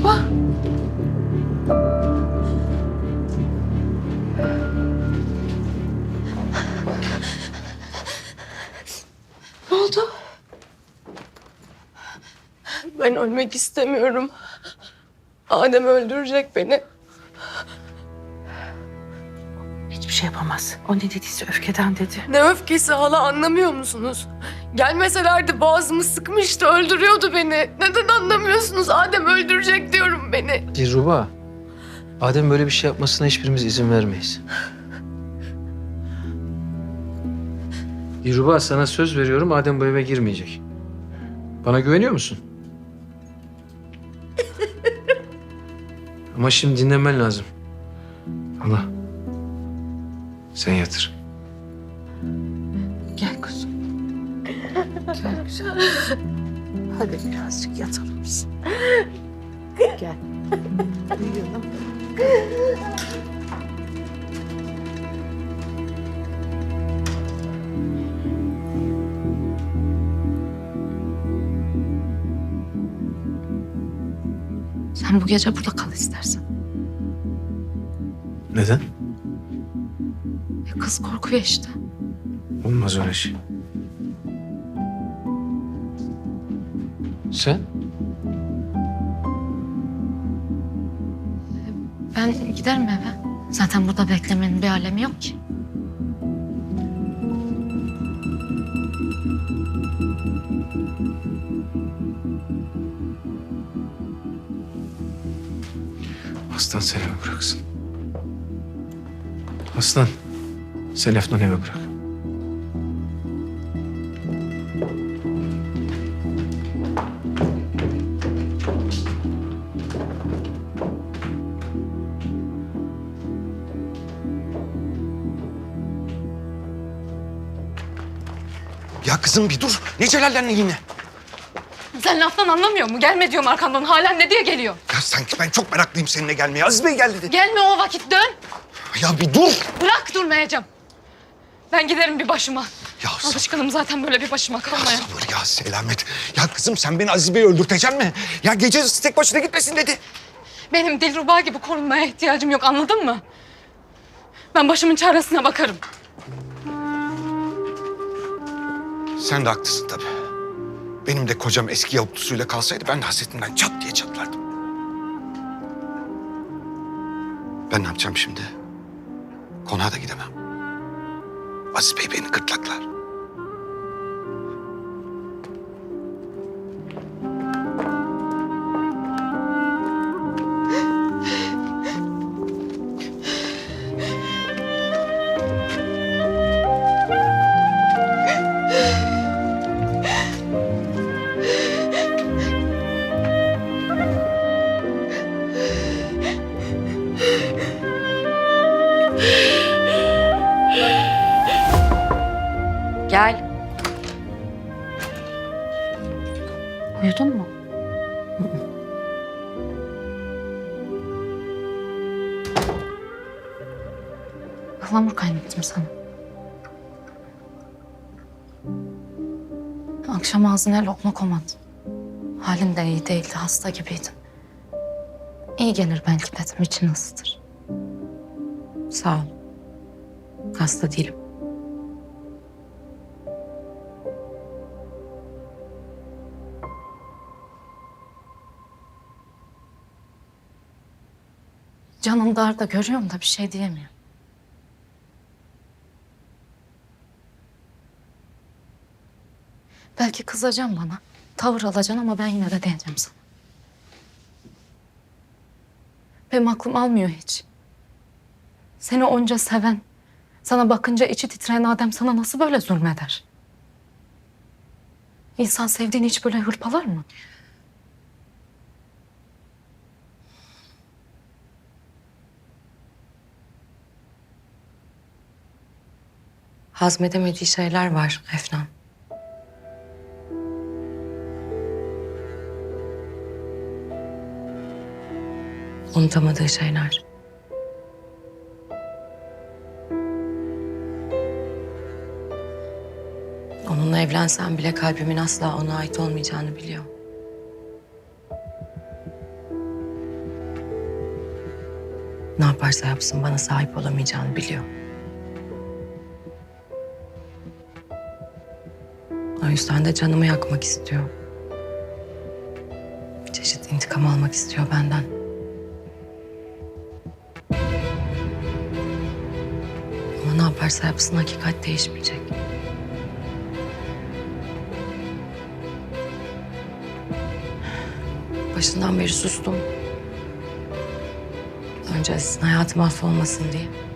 Dilruba. Ne oldu? Ben ölmek istemiyorum. Adem öldürecek beni. Hiçbir şey yapamaz. O ne dediyse öfkeden dedi. Ne öfkesi hala anlamıyor musunuz? Gelmeselerdi boğazımı sıkmıştı, öldürüyordu beni. Neden anlamıyorsunuz? Adem öldürecek diyorum beni. Dilruba, Adem böyle bir şey yapmasına hiçbirimiz izin vermeyiz. Dilruba sana söz veriyorum Adem bu eve girmeyecek. Bana güveniyor musun? Ama şimdi dinlemen lazım. Allah. Sen yatır. Gel kuzum. Gel güzel. Hadi birazcık yatalım biz. Gel. Uyuyalım. Sen bu gece burada kal istersen. Neden? Kız korkuyor işte. Olmaz öyle şey. Sen? Ben giderim eve. Zaten burada beklemenin bir alemi yok ki. Aslan sen eve bıraksın. Aslan sen Efnan eve bırak. Ya kızım bir dur. Ne celallendin yine? Sen laftan anlamıyor mu? Gelme diyorum arkandan. Halen ne diye geliyor? Ya sanki ben çok meraklıyım seninle gelmeye. Aziz Bey gel dedi. Gelme o vakit dön. Ya bir dur. Bırak durmayacağım. Ben giderim bir başıma. Ya sabır, Alışkınım zaten böyle bir başıma ya kalmaya. sabır ya selamet. Ya kızım sen beni Aziz Bey'i öldürteceksin mi? Ya gece tek başına gitmesin dedi. Benim Dilruba gibi korunmaya ihtiyacım yok anladın mı? Ben başımın çaresine bakarım. Sen de haklısın tabii. Benim de kocam eski yavuklusuyla kalsaydı ben de hasretinden çat diye çatlardım. Ben ne yapacağım şimdi? Konağa da gidemem. Aziz Bey beni gırtlaklar. Uyudun mu? Ihlamur kaynattım sana. Akşam ağzına lokma koymadım. Halin de iyi değildi, hasta gibiydin. İyi gelir belki dedim, için ısıtır. Sağ ol. Hasta değilim. Canım darda görüyorum da bir şey diyemiyorum. Belki kızacağım bana. Tavır alacaksın ama ben yine de diyeceğim sana. Benim aklım almıyor hiç. Seni onca seven, sana bakınca içi titreyen Adem sana nasıl böyle zulmeder? İnsan sevdiğini hiç böyle hırpalar mı? Hazmedemediği şeyler var Efnan. Unutamadığı şeyler. Onunla evlensen bile kalbimin asla ona ait olmayacağını biliyor. Ne yaparsa yapsın bana sahip olamayacağını biliyor. Yüzden de canımı yakmak istiyor. Bir çeşit intikam almak istiyor benden. Ama ne yaparsa yapsın hakikat değişmeyecek. Başından beri sustum. Önce Aziz'in hayatı mahvolmasın diye.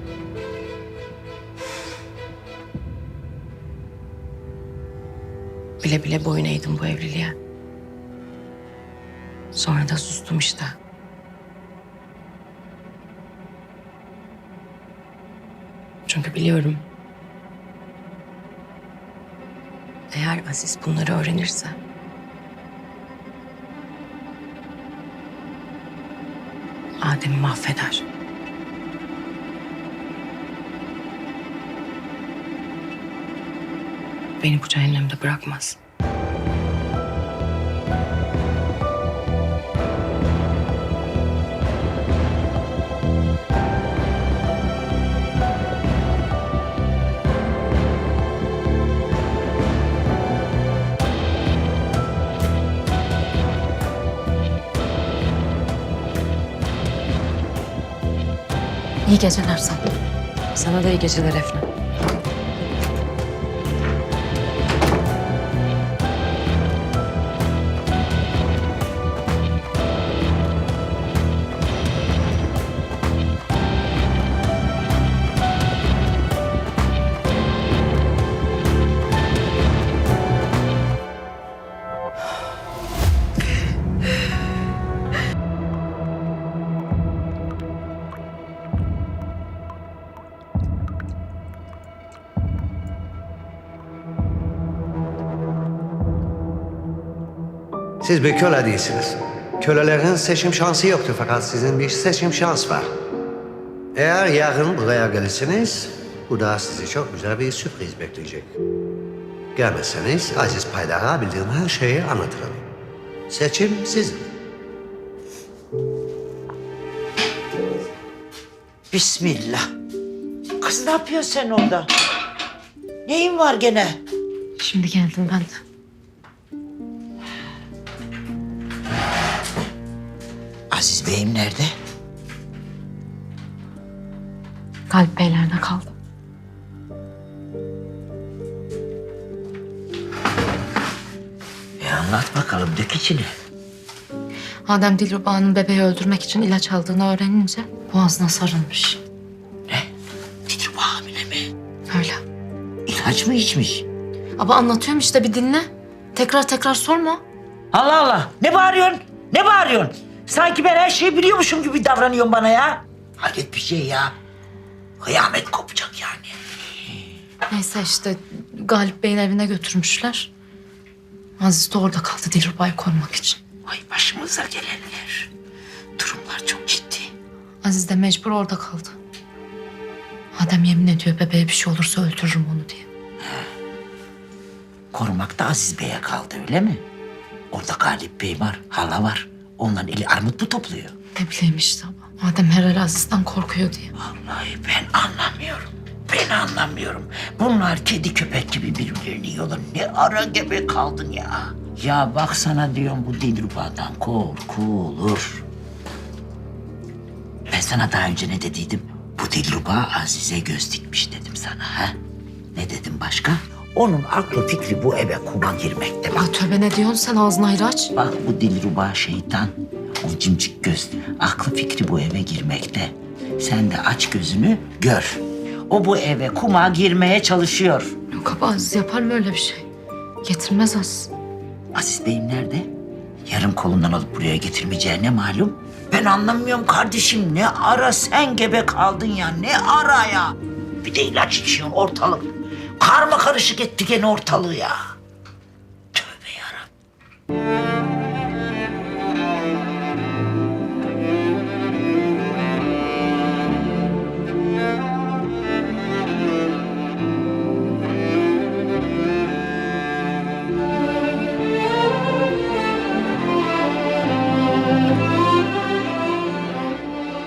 Bile bile boyun eğdim bu evliliğe. Sonra da sustum işte. Çünkü biliyorum. Eğer Aziz bunları öğrenirse... Adem'i mahveder. Beni bu cehennemde bırakmaz. İyi geceler sana. Sana da iyi geceler Efna. Siz bir köle değilsiniz. Kölelerin seçim şansı yoktur fakat sizin bir seçim şans var. Eğer yarın buraya gelirseniz, burada sizi çok güzel bir sürpriz bekleyecek. Gelmezseniz Aziz Paydar'a bildiğim her şeyi anlatırım. Seçim sizin. Bismillah. Kız ne yapıyorsun sen orada? Neyin var gene? Şimdi geldim ben Aziz Bey'im nerede? Galip Beyler'de kaldım. E anlat bakalım dök içini. Adem Dilruba'nın bebeği öldürmek için ilaç aldığını öğrenince boğazına sarılmış. Ne? Dilruba hamile mi? Öyle. İlaç mı içmiş? Ama anlatıyorum işte bir dinle. Tekrar tekrar sorma. Allah Allah. Ne bağırıyorsun? Ne bağırıyorsun? Sanki ben her şeyi biliyormuşum gibi davranıyorsun bana ya. Hayret bir şey ya. Kıyamet kopacak yani. Neyse işte Galip Bey'in evine götürmüşler. Aziz de orada kaldı Dilruba'yı korumak için. Ay başımıza gelenler. Durumlar çok ciddi. Aziz de mecbur orada kaldı. Adem yemin ediyor bebeğe bir şey olursa öldürürüm onu diye. Korumak da Aziz Bey'e kaldı öyle mi? Orada Galip Bey var, hala var. Onların eli armut mu topluyor? Ne bileyim işte ama. Adem herhalde Aziz'den korkuyor diye. Vallahi ben anlamıyorum. Ben anlamıyorum. Bunlar kedi köpek gibi birbirlerini yiyorlar. Ne ara gebe kaldın ya. Ya bak sana diyorum bu Dilruba'dan korkulur. Ben sana daha önce ne dediydim? Bu Dilruba Azize göz dikmiş dedim sana ha. Ne dedim başka? Onun aklı fikri bu eve kuma girmekte. Bak Ya tövbe ne diyorsun sen ağzını ayrı aç. Bak bu Dilruba şeytan, o cimcik göz, aklı fikri bu eve girmekte. Sen de aç gözünü gör. O bu eve kuma girmeye çalışıyor. Yok abi Aziz yapar mı öyle bir şey? Getirmez Aziz. Aziz Bey'im nerede? Yarım kolundan alıp buraya getirmeyeceği ne malum? Ben anlamıyorum kardeşim. Ne ara sen gebe kaldın ya? Ne ara ya? Bir de ilaç içiyorsun ortalık. Karma karışık etti gene ortalığı ya. Tövbe yarabbim.